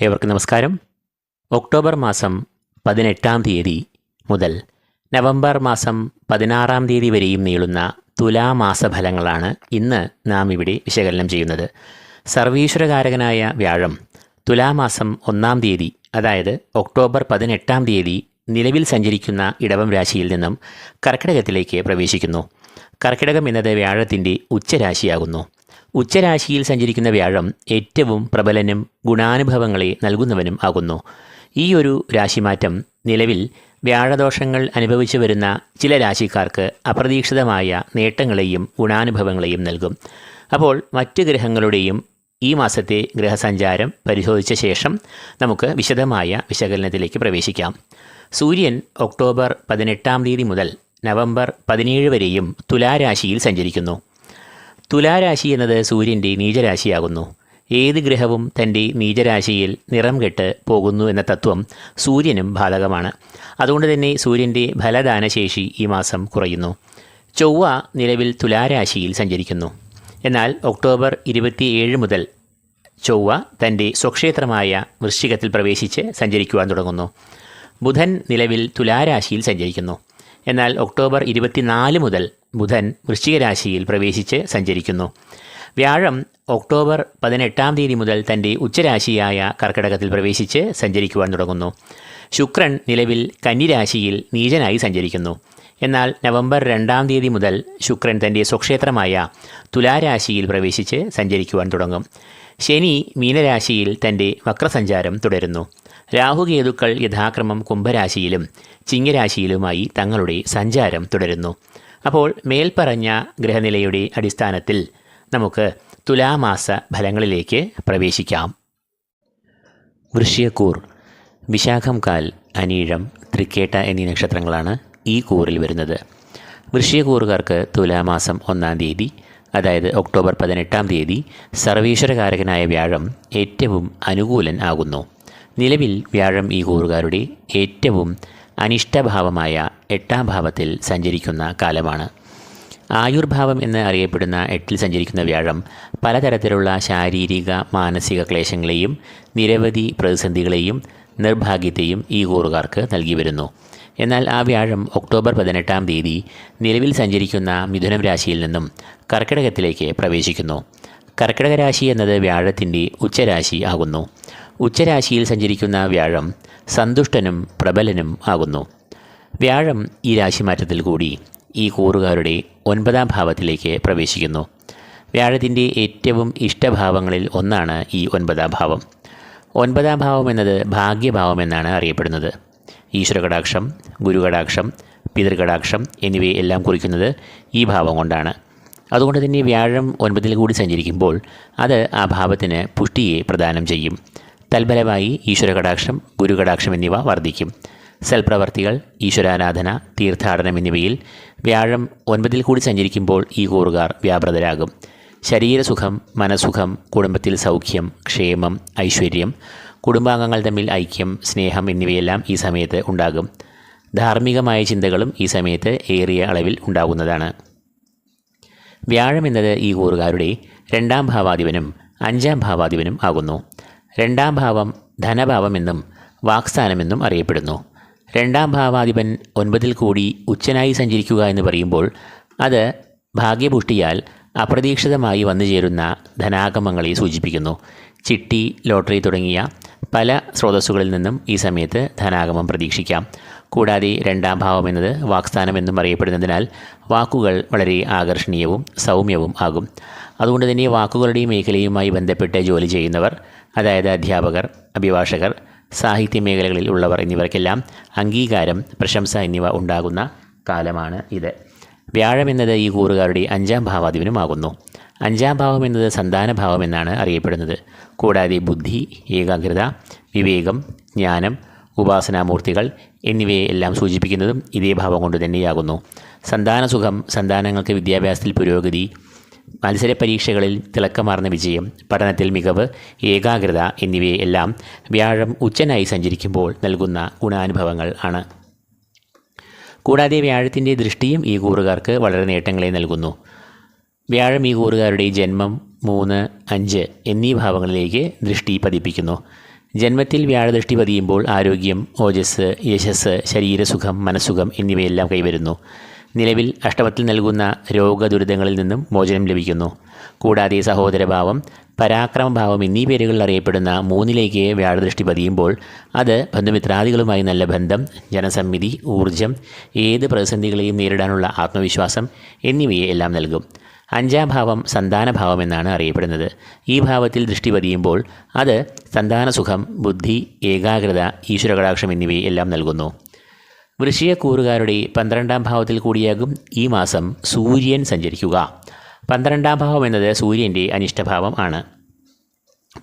ഏവർക്കും നമസ്കാരം. ഒക്ടോബർ മാസം പതിനെട്ടാം തീയതി മുതൽ നവംബർ മാസം പതിനാറാം തീയതി വരെയും നീളുന്ന തുലാമാസഫലങ്ങളാണ് ഇന്ന് നാം ഇവിടെ വിശകലനം ചെയ്യുന്നത്. സർവീശ്വരകാരകനായ വ്യാഴം തുലാമാസം ഒന്നാം തീയതി അതായത് ഒക്ടോബർ പതിനെട്ടാം തീയതി നിലവിൽ സഞ്ചരിക്കുന്ന ഇടവം രാശിയിൽ നിന്നും കർക്കിടകത്തിലേക്ക് പ്രവേശിക്കുന്നു. കർക്കിടകം എന്നത് വ്യാഴത്തിന്റെ ഉച്ചരാശിയാകുന്നു. ഉച്ചരാശിയിൽ സഞ്ചരിക്കുന്ന വ്യാഴം ഏറ്റവും പ്രബലനും ഗുണാനുഭവങ്ങളെ നൽകുന്നവനും ആകുന്നു. ഈ ഒരു രാശിമാറ്റം നിലവിൽ വ്യാഴദോഷങ്ങൾ അനുഭവിച്ചു വരുന്ന ചില രാശിക്കാർക്ക് അപ്രതീക്ഷിതമായ നേട്ടങ്ങളെയും ഗുണാനുഭവങ്ങളെയും നൽകും. അപ്പോൾ മറ്റ് ഗ്രഹങ്ങളുടെയും ഈ മാസത്തെ ഗ്രഹസഞ്ചാരം പരിശോധിച്ച ശേഷം നമുക്ക് വിശദമായ വിശകലനത്തിലേക്ക് പ്രവേശിക്കാം. സൂര്യൻ ഒക്ടോബർ പതിനെട്ടാം തീയതി മുതൽ നവംബർ പതിനേഴ് വരെയും തുലാരാശിയിൽ സഞ്ചരിക്കുന്നു. തുലാരാശി എന്നത് സൂര്യന്റെ നീചരാശിയാകുന്നു. ഏത് ഗ്രഹവും തന്റെ നീചരാശിയിൽ നിറം കെട്ട് പോകുന്നു എന്ന തത്വം സൂര്യനും ബാധകമാണ് അതുകൊണ്ട് തന്നെ സൂര്യന്റെ ഫലദാനശേഷി ഈ മാസം കുറയുന്നു. ചൊവ്വ നിലവിൽ തുലാരാശിയിൽ സഞ്ചരിക്കുന്നു. എന്നാൽ ഒക്ടോബർ ഇരുപത്തിയേഴ് മുതൽ ചൊവ്വ തന്റെ സ്വക്ഷേത്രമായ വൃശ്ചികത്തിൽ പ്രവേശിച്ച് സഞ്ചരിക്കുവാൻ തുടങ്ങുന്നു. ബുധൻ നിലവിൽ തുലാരാശിയിൽ സഞ്ചരിക്കുന്നു. എന്നാൽ ഒക്ടോബർ ഇരുപത്തിനാല് മുതൽ ബുധൻ വൃശ്ചികരാശിയിൽ പ്രവേശിച്ച് സഞ്ചരിക്കുന്നു. വ്യാഴം ഒക്ടോബർ പതിനെട്ടാം തീയതി മുതൽ തന്റെ ഉച്ചരാശിയായ കർക്കിടകത്തിൽ പ്രവേശിച്ച് സഞ്ചരിക്കുവാൻ തുടങ്ങുന്നു. ശുക്രൻ നിലവിൽ കന്നിരാശിയിൽ നീചനായി സഞ്ചരിക്കുന്നു. എന്നാൽ നവംബർ രണ്ടാം തീയതി മുതൽ ശുക്രൻ തന്റെ സ്വക്ഷേത്രമായ തുലാരാശിയിൽ പ്രവേശിച്ച് സഞ്ചരിക്കുവാൻ തുടങ്ങും. ശനി മീനരാശിയിൽ തന്റെ വക്രസഞ്ചാരം തുടരുന്നു. രാഹുകേതുക്കൾ യഥാക്രമം കുംഭരാശിയിലും ചിങ്ങരാശിയിലുമായി തങ്ങളുടെ സഞ്ചാരം തുടരുന്നു. അപ്പോൾ മേൽപ്പറഞ്ഞ ഗ്രഹനിലയുടെ അടിസ്ഥാനത്തിൽ നമുക്ക് തുലാമാസ ഫലങ്ങളിലേക്ക് പ്രവേശിക്കാം. വൃശ്യക്കൂർ വിശാഖം കാൽ അനീഴം തൃക്കേട്ട എന്നീ നക്ഷത്രങ്ങളാണ് ഈ കൂറിൽ വരുന്നത്. വൃശ്യകൂറുകാർക്ക് തുലാമാസം ഒന്നാം തീയതി അതായത് ഒക്ടോബർ പതിനെട്ടാം തീയതി സർവീശ്വരകാരകനായ വ്യാഴം ഏറ്റവും അനുകൂലൻ ആകുന്നു. നിലവിൽ വ്യാഴം ഈ കൂറുകാരുടെ ഏറ്റവും അനിഷ്ടഭാവമായ എട്ടാം ഭാവത്തിൽ സഞ്ചരിക്കുന്ന കാലമാണ്. ആയുർഭാവം എന്ന് അറിയപ്പെടുന്ന എട്ടിൽ സഞ്ചരിക്കുന്ന വ്യാഴം പലതരത്തിലുള്ള ശാരീരിക മാനസിക ക്ലേശങ്ങളെയും നിരവധി പ്രതിസന്ധികളെയും നിർഭാഗ്യത്തെയും ഈ കൂറുകാർക്ക് നൽകി വരുന്നു. എന്നാൽ ആ വ്യാഴം ഒക്ടോബർ പതിനെട്ടാം തീയതി നിലവിൽ സഞ്ചരിക്കുന്ന മിഥുനം രാശിയിൽ നിന്നും കർക്കിടകത്തിലേക്ക് പ്രവേശിക്കുന്നു. കർക്കിടക രാശി എന്നത് വ്യാഴത്തിന്റെ ഉച്ചരാശി ആകുന്നു. ഉച്ചരാശിയിൽ സഞ്ചരിക്കുന്ന വ്യാഴം സന്തുഷ്ടനും പ്രബലനും ആകുന്നു. വ്യാഴം ഈ രാശിമാറ്റത്തിൽ കൂടി ഈ കൂറുകാരുടെ ഒൻപതാം ഭാവത്തിലേക്ക് പ്രവേശിക്കുന്നു. വ്യാഴത്തിന്റെ ഏറ്റവും ഇഷ്ടഭാവങ്ങളിൽ ഒന്നാണ് ഈ ഒൻപതാം ഭാവം. ഒൻപതാം ഭാവം എന്നത് ഭാഗ്യഭാവം എന്നാണ് അറിയപ്പെടുന്നത്. ഈശ്വരകടാക്ഷം ഗുരുകടാക്ഷം പിതൃകടാക്ഷം എന്നിവയെല്ലാം കുറിക്കുന്നത് ഈ ഭാവം കൊണ്ടാണ്. അതുകൊണ്ട് തന്നെ വ്യാഴം ഒൻപതിൽ കൂടി സഞ്ചരിക്കുമ്പോൾ അത് ആ ഭാവത്തിന് പുഷ്ടിയെ പ്രദാനം ചെയ്യും. തൽഫലമായി ഈശ്വരകടാക്ഷം ഗുരുകടാക്ഷം എന്നിവ വർദ്ധിക്കും. സൽപ്രവർത്തികൾ ഈശ്വരാരാധന തീർത്ഥാടനം എന്നിവയിൽ വ്യാഴം ഒൻപതിൽ കൂടി സഞ്ചരിക്കുമ്പോൾ ഈ കൂറുകാർ വ്യാപൃതരാകും. ശരീരസുഖം മനസുഖം കുടുംബത്തിൽ സൗഖ്യം ക്ഷേമം ഐശ്വര്യം കുടുംബാംഗങ്ങൾ തമ്മിൽ ഐക്യം സ്നേഹം എന്നിവയെല്ലാം ഈ സമയത്ത് ഉണ്ടാകും. ധാർമ്മികമായ ചിന്തകളും ഈ സമയത്ത് ഏറിയ അളവിൽ ഉണ്ടാകുന്നതാണ്. വ്യാഴം എന്നത് ഈ കൂറുകാരുടെ രണ്ടാം ഭാവാധിപനും അഞ്ചാം ഭാവാധിപനും ആകുന്നു. രണ്ടാം ഭാവം ധനഭാവം എന്നും വാക്സ്ഥാനമെന്നും അറിയപ്പെടുന്നു. രണ്ടാം ഭാവാധിപൻ ഒൻപതിൽ കൂടി ഉച്ചനായി സഞ്ചരിക്കുക എന്ന് പറയുമ്പോൾ അത് ഭാഗ്യപുഷ്ടിയാൽ അപ്രതീക്ഷിതമായി വന്നു ചേരുന്ന ധനാഗമങ്ങളെ സൂചിപ്പിക്കുന്നു. ചിട്ടി ലോട്ടറി തുടങ്ങിയ പല സ്രോതസ്സുകളിൽ നിന്നും ഈ സമയത്ത് ധനാഗമം പ്രതീക്ഷിക്കാം. കൂടാതെ രണ്ടാം ഭാവം എന്നത് വാക്സ്ഥാനം എന്നും അറിയപ്പെടുന്നതിനാൽ വാക്കുകൾ വളരെ ആകർഷണീയവും സൗമ്യവും ആകും. അതുകൊണ്ട് തന്നെ വാക്കുകളുടെ മേഖലയുമായി ബന്ധപ്പെട്ട് ജോലി ചെയ്യുന്നവർ അതായത് അധ്യാപകർ അഭിഭാഷകർ സാഹിത്യ മേഖലകളിൽ ഉള്ളവർ എന്നിവർക്കെല്ലാം അംഗീകാരം പ്രശംസ എന്നിവ ഉണ്ടാകുന്ന കാലമാണ് ഇത്. വ്യാഴം എന്നത് ഈ കൂറുകാരുടെ അഞ്ചാം ഭാവാധിപനുമാകുന്നു. അഞ്ചാം ഭാവം എന്നത് സന്താനഭാവം എന്നാണ് അറിയപ്പെടുന്നത്. കൂടാതെ ബുദ്ധി ഏകാഗ്രത വിവേകം ജ്ഞാനം ഉപാസനാമൂർത്തികൾ എന്നിവയെ എല്ലാം സൂചിപ്പിക്കുന്നതും ഇതേ ഭാവം കൊണ്ട് തന്നെയാകുന്നു. സന്താനസുഖം സന്താനങ്ങൾക്ക് വിദ്യാഭ്യാസത്തിൽ പുരോഗതി മത്സര പരീക്ഷകളിൽ തിളക്കമാർന്ന വിജയം പഠനത്തിൽ മികവ് ഏകാഗ്രത എന്നിവയെല്ലാം വ്യാഴം ഉച്ചനായി സഞ്ചരിക്കുമ്പോൾ നൽകുന്ന ഗുണാനുഭവങ്ങൾ ആണ്. കൂടാതെ വ്യാഴത്തിന്റെ ദൃഷ്ടിയും ഈ കൂറുകാർക്ക് വളരെ നേട്ടങ്ങളെ നൽകുന്നു. വ്യാഴം ഈ കൂറുകാരുടെ ജന്മം മൂന്ന് അഞ്ച് എന്നീ ഭാവങ്ങളിലേക്ക് ദൃഷ്ടി പതിപ്പിക്കുന്നു. ജന്മത്തിൽ വ്യാഴദൃഷ്ടി പതിയുമ്പോൾ ആരോഗ്യം ഓജസ് യശസ് ശരീരസുഖം മനസ്സുഖം എന്നിവയെല്ലാം കൈവരുന്നു. നിലവിൽ അഷ്ടമത്തിൽ നൽകുന്ന രോഗദുരിതങ്ങളിൽ നിന്നും മോചനം ലഭിക്കുന്നു. കൂടാതെ സഹോദരഭാവം പരാക്രമഭാവം എന്നീ പേരുകളിൽ അറിയപ്പെടുന്ന മൂന്നിലേക്ക് വ്യാഴദൃഷ്ടി പതിയുമ്പോൾ അത് ബന്ധുമിത്രാദികളുമായി നല്ല ബന്ധം ജനസമ്മിതി ഊർജം ഏത് പ്രതിസന്ധികളെയും നേരിടാനുള്ള ആത്മവിശ്വാസം എന്നിവയെ എല്ലാം നൽകും. അഞ്ചാം ഭാവം സന്താനഭാവം എന്നാണ് അറിയപ്പെടുന്നത്. ഈ ഭാവത്തിൽ ദൃഷ്ടി പതിയുമ്പോൾ അത് സന്താനസുഖം ബുദ്ധി ഏകാഗ്രത ഈശ്വരകടാക്ഷം എന്നിവയെ എല്ലാം നൽകുന്നു. വൃശ്ചികക്കൂറുകാരുടെ പന്ത്രണ്ടാം ഭാവത്തിൽ കൂടിയാകും ഈ മാസം സൂര്യൻ സഞ്ചരിക്കുക. പന്ത്രണ്ടാം ഭാവം എന്നത് സൂര്യന്റെ അനിഷ്ടഭാവം ആണ്.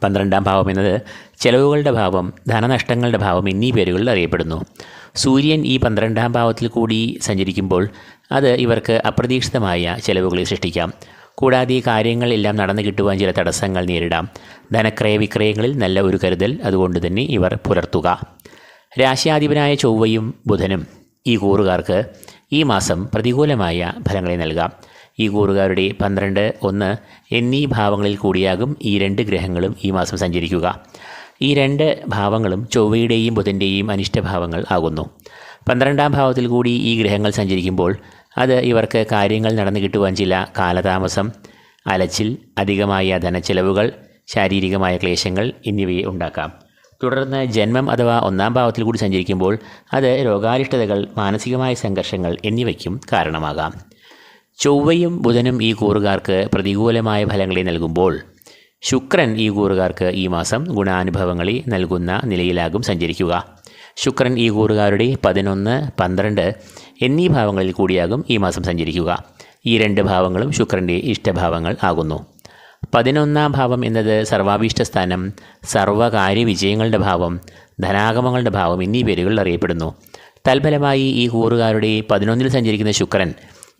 പന്ത്രണ്ടാം ഭാവം എന്നത് ചെലവുകളുടെ ഭാവം ധനനഷ്ടങ്ങളുടെ ഭാവം എന്നീ പേരുകളിൽ അറിയപ്പെടുന്നു. സൂര്യൻ ഈ പന്ത്രണ്ടാം ഭാവത്തിൽ കൂടി സഞ്ചരിക്കുമ്പോൾ അത് ഇവർക്ക് അപ്രതീക്ഷിതമായ ചെലവുകളെ സൃഷ്ടിക്കാം. കൂടാതെ കാര്യങ്ങൾ എല്ലാം നടന്നു കിട്ടുവാൻ ചില തടസ്സങ്ങൾ നേരിടാം. ധനക്രയ വിക്രയങ്ങളിൽ നല്ല ഒരു കരുതൽ അതുകൊണ്ട് തന്നെ ഇവർ പുലർത്തുക. രാശ്യാധിപനായ ചൊവ്വയും ബുധനും ഈ കൂറുകാർക്ക് ഈ മാസം പ്രതികൂലമായ ഫലങ്ങളെ നൽകാം. ഈ കൂറുകാരുടെ പന്ത്രണ്ട് ഒന്ന് എന്നീ ഭാവങ്ങളിൽ കൂടിയാകും ഈ രണ്ട് ഗ്രഹങ്ങളും ഈ മാസം സഞ്ചരിക്കുക. ഈ രണ്ട് ഭാവങ്ങളും ചൊവ്വയുടെയും ബുധന്റെയും അനിഷ്ടഭാവങ്ങൾ ആകുന്നു. പന്ത്രണ്ടാം ഭാവത്തിൽ കൂടി ഈ ഗ്രഹങ്ങൾ സഞ്ചരിക്കുമ്പോൾ അത് ഇവർക്ക് കാര്യങ്ങൾ നടന്നു കിട്ടുവാൻ ചില കാലതാമസം അലച്ചിൽ അധികമായ ധനച്ചെലവുകൾ ശാരീരികമായ ക്ലേശങ്ങൾ എന്നിവയെ ഉണ്ടാക്കാം. തുടർന്ന് ജന്മം അഥവാ ഒന്നാം ഭാവത്തിൽ കൂടി സഞ്ചരിക്കുമ്പോൾ അത് രോഗാരിഷ്ടതകൾ മാനസികമായ സംഘർഷങ്ങൾ എന്നിവയ്ക്കും കാരണമാകാം. ചൊവ്വയും ബുധനും ഈ കൂറുകാർക്ക് പ്രതികൂലമായ ഫലങ്ങളെ നൽകുമ്പോൾ ശുക്രൻ ഈ കൂറുകാർക്ക് ഈ മാസം ഗുണാനുഭവങ്ങളെ നൽകുന്ന നിലയിലാകും സഞ്ചരിക്കുക. ശുക്രൻ ഈ കൂറുകാരുടെ പതിനൊന്ന് പന്ത്രണ്ട് എന്നീ ഭാവങ്ങളിൽ കൂടിയാകും ഈ മാസം സഞ്ചരിക്കുക. ഈ രണ്ട് ഭാവങ്ങളും ശുക്രന്റെ ഇഷ്ടഭാവങ്ങൾ ആകുന്നു. പതിനൊന്നാം ഭാവം എന്നത് സർവാഭീഷ്ട സ്ഥാനം സർവകാര്യ വിജയങ്ങളുടെ ഭാവം ധനാഗമങ്ങളുടെ ഭാവം എന്നീ പേരുകളിൽ അറിയപ്പെടുന്നു. തൽഫലമായി ഈ കൂറുകാരുടെ പതിനൊന്നിൽ സഞ്ചരിക്കുന്ന ശുക്രൻ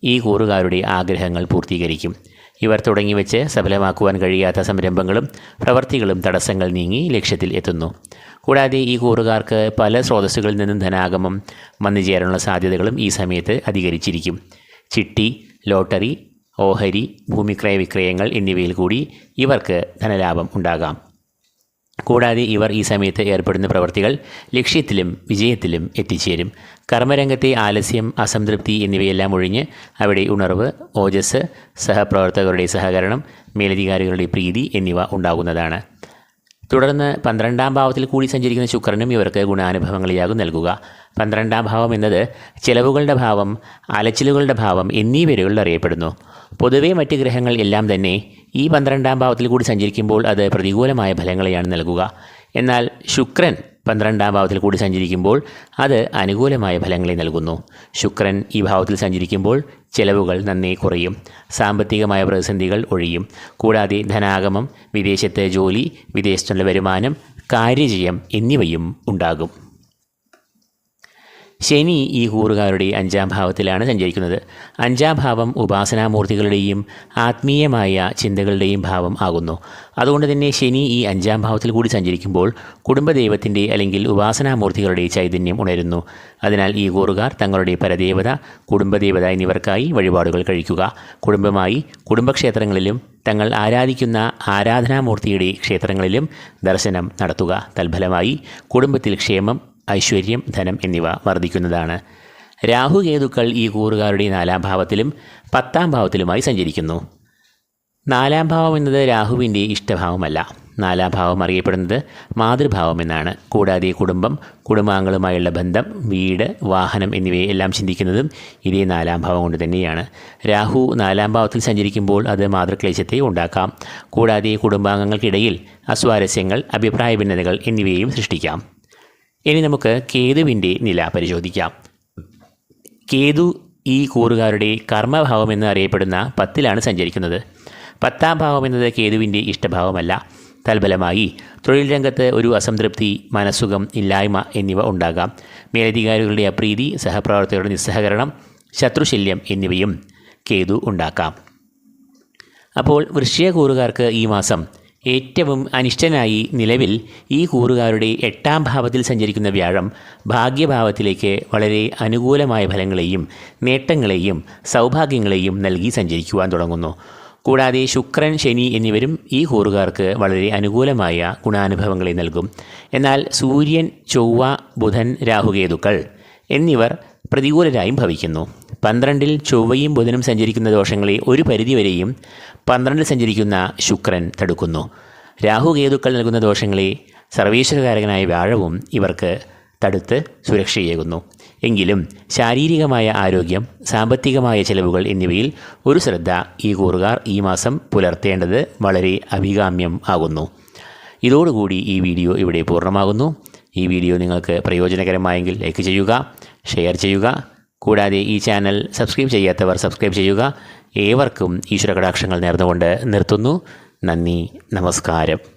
ഈ കൂറുകാരുടെ ആഗ്രഹങ്ങൾ പൂർത്തീകരിക്കും. ഇവർ തുടങ്ങിവെച്ച് സഫലമാക്കുവാൻ കഴിയാത്ത സംരംഭങ്ങളും പ്രവർത്തികളും തടസ്സങ്ങൾ നീങ്ങി ലക്ഷ്യത്തിൽ എത്തുന്നു. കൂടാതെ ഈ കൂറുകാർക്ക് പല സ്രോതസ്സുകളിൽ നിന്നും ധനാഗമം വന്നു ചേരാനുള്ള സാധ്യതകളും ഈ സമയത്ത് അധികരിച്ചിരിക്കും. ചിട്ടി ലോട്ടറി ഓഹരി ഭൂമിക്രയ വിക്രയങ്ങൾ എന്നിവയിൽ കൂടി ഇവർക്ക് ധനലാഭം ഉണ്ടാകാം. കൂടാതെ ഇവർ ഈ സമയത്ത് ഏർപ്പെടുന്ന പ്രവൃത്തികൾ ലക്ഷ്യത്തിലും വിജയത്തിലും എത്തിച്ചേരും. കർമ്മരംഗത്തെ ആലസ്യം അസംതൃപ്തി എന്നിവയെല്ലാം ഒഴിഞ്ഞ് അവിടെ ഉണർവ് ഓജസ് സഹപ്രവർത്തകരുടെ സഹകരണം മേലധികാരികളുടെ പ്രീതി എന്നിവ ഉണ്ടാകുന്നതാണ്. തുടർന്ന് പന്ത്രണ്ടാം ഭാവത്തിൽ കൂടി സഞ്ചരിക്കുന്ന ശുക്രനും ഇവർക്ക് ഗുണാനുഭവങ്ങളിയാകും നൽകുക. പന്ത്രണ്ടാം ഭാവം എന്നത് ചെലവുകളുടെ ഭാവം അലച്ചിലുകളുടെ ഭാവം എന്നീ പേരുകളിൽ അറിയപ്പെടുന്നു. പൊതുവേ മറ്റ് ഗ്രഹങ്ങൾ എല്ലാം തന്നെ ഈ പന്ത്രണ്ടാം ഭാവത്തിൽ കൂടി സഞ്ചരിക്കുമ്പോൾ അത് പ്രതികൂലമായ ഫലങ്ങളെയാണ് നൽകുക. എന്നാൽ ശുക്രൻ പന്ത്രണ്ടാം ഭാവത്തിൽ കൂടി സഞ്ചരിക്കുമ്പോൾ അത് അനുകൂലമായ ഫലങ്ങളെ നൽകുന്നു. ശുക്രൻ ഈ ഭാവത്തിൽ സഞ്ചരിക്കുമ്പോൾ ചെലവുകൾ നന്നേ കുറയും. സാമ്പത്തികമായ പ്രതിസന്ധികൾ ഒഴിയും. കൂടാതെ ധനാഗമം വിദേശത്തെ ജോലി വിദേശത്തുള്ള വരുമാനം കാര്യജയം എന്നിവയും ഉണ്ടാകും. ശനി ഈ കൂറുകാരുടെ അഞ്ചാം ഭാവത്തിലാണ് സഞ്ചരിക്കുന്നത്. അഞ്ചാം ഭാവം ഉപാസനാമൂർത്തികളുടെയും ആത്മീയമായ ചിന്തകളുടെയും ഭാവം ആകുന്നു. അതുകൊണ്ട് തന്നെ ശനി ഈ അഞ്ചാം ഭാവത്തിൽ കൂടി സഞ്ചരിക്കുമ്പോൾ കുടുംബദൈവത്തിന്റെ അല്ലെങ്കിൽ ഉപാസനാമൂർത്തികളുടെ ചൈതന്യം ഉണരുന്നു. അതിനാൽ ഈ കൂറുകാർ തങ്ങളുടെ പരദേവത കുടുംബദേവത എന്നിവർക്കായി വഴിപാടുകൾ കഴിക്കുക. കുടുംബമായി കുടുംബക്ഷേത്രങ്ങളിലും തങ്ങൾ ആരാധിക്കുന്ന ആരാധനാമൂർത്തിയുടെ ക്ഷേത്രങ്ങളിലും ദർശനം നടത്തുക. തൽഫലമായി കുടുംബത്തിൽ ക്ഷേമം ഐശ്വര്യം ധനം എന്നിവ വർദ്ധിക്കുന്നതാണ്. രാഹുകേതുക്കൾ ഈ കൂറുകാരുടെ നാലാം ഭാവത്തിലും പത്താം ഭാവത്തിലുമായി സഞ്ചരിക്കുന്നു. നാലാം ഭാവം എന്നത് രാഹുവിന്റെ ഇഷ്ടഭാവമല്ല. നാലാം ഭാവം അറിയപ്പെടുന്നത് മാതൃഭാവം എന്നാണ്. കൂടാതെ കുടുംബം കുടുംബാംഗങ്ങളുമായുള്ള ബന്ധം വീട് വാഹനം എന്നിവയെ എല്ലാം ചിന്തിക്കുന്നതും ഇതേ നാലാം ഭാവം കൊണ്ട് തന്നെയാണ്. രാഹു നാലാം ഭാവത്തിൽ സഞ്ചരിക്കുമ്പോൾ അത് മാതൃക്ലേശത്തെ ഉണ്ടാക്കാം. കൂടാതെ കുടുംബാംഗങ്ങൾക്കിടയിൽ അസ്വാരസ്യങ്ങൾ അഭിപ്രായ ഭിന്നതകൾ എന്നിവയെയും സൃഷ്ടിക്കാം. ഇനി നമുക്ക് കേതുവിന്റെ നില പരിശോധിക്കാം. കേതു ഈ കൂറുകാരുടെ കർമ്മഭാവം എന്ന് അറിയപ്പെടുന്ന പത്തിലാണ് സഞ്ചരിക്കുന്നത്. പത്താം ഭാവം എന്നത് കേതുവിന്റെ ഇഷ്ടഭാവമല്ല. തൽഫലമായി തൊഴിൽ രംഗത്ത് ഒരു അസംതൃപ്തി മനസ്സുഖം ഇല്ലായ്മ എന്നിവ ഉണ്ടാകാം. മേലധികാരികളുടെ അപ്രീതി സഹപ്രവർത്തകരുടെ നിസ്സഹകരണം ശത്രുശല്യം എന്നിവയും കേതു ഉണ്ടാക്കാം. അപ്പോൾ വൃശ്ചിക കൂറുകാർക്ക് ഈ മാസം ഏറ്റവും അനിഷ്ടനായി നിലവിൽ ഈ കൂറുകാരുടെ എട്ടാം ഭാവത്തിൽ സഞ്ചരിക്കുന്ന വ്യാഴം ഭാഗ്യഭാവത്തിലേക്ക് വളരെ അനുകൂലമായ ഫലങ്ങളെയും നേട്ടങ്ങളെയും സൗഭാഗ്യങ്ങളെയും നൽകി സഞ്ചരിക്കുവാൻ തുടങ്ങുന്നു. കൂടാതെ ശുക്രൻ ശനി എന്നിവരും ഈ കൂറുകാർക്ക് വളരെ അനുകൂലമായ ഗുണാനുഭവങ്ങളെ നൽകും. എന്നാൽ സൂര്യൻ ചൊവ്വ ബുധൻ രാഹുകേതുക്കൾ എന്നിവർ പ്രതികൂലരായും ഭവിക്കുന്നു. പന്ത്രണ്ടിൽ ചൊവ്വയും ബുധനും സഞ്ചരിക്കുന്ന ദോഷങ്ങളെ ഒരു പരിധിവരെയും പന്ത്രണ്ടിൽ സഞ്ചരിക്കുന്ന ശുക്രൻ തടുക്കുന്നു. രാഹുകേതുക്കൾ നൽകുന്ന ദോഷങ്ങളെ സർവീശ്വരകാരകനായ വ്യാഴവും ഇവർക്ക് തടുത്ത് സുരക്ഷയേകുന്നു. എങ്കിലും ശാരീരികമായ ആരോഗ്യം സാമ്പത്തികമായ ചെലവുകൾ എന്നിവയിൽ ഒരു ശ്രദ്ധ ഈ കൂറുകാർ ഈ മാസം പുലർത്തേണ്ടത് വളരെ അഭികാമ്യം ആകുന്നു. ഇതോടുകൂടി ഈ വീഡിയോ ഇവിടെ പൂർണമാകുന്നു. ഈ വീഡിയോ നിങ്ങൾക്ക് പ്രയോജനകരമായെങ്കിൽ ലൈക്ക് ചെയ്യുക ഷെയർ ചെയ്യുക കൂടാതെ ഈ ചാനൽ സബ്സ്ക്രൈബ് ചെയ്യാത്തവർ സബ്സ്ക്രൈബ് ചെയ്യുക. ഏവർക്കും ഈശ്വര കടാക്ഷങ്ങൾ നേർന്നുകൊണ്ട് നിർത്തുന്നു. നന്ദി നമസ്കാരം.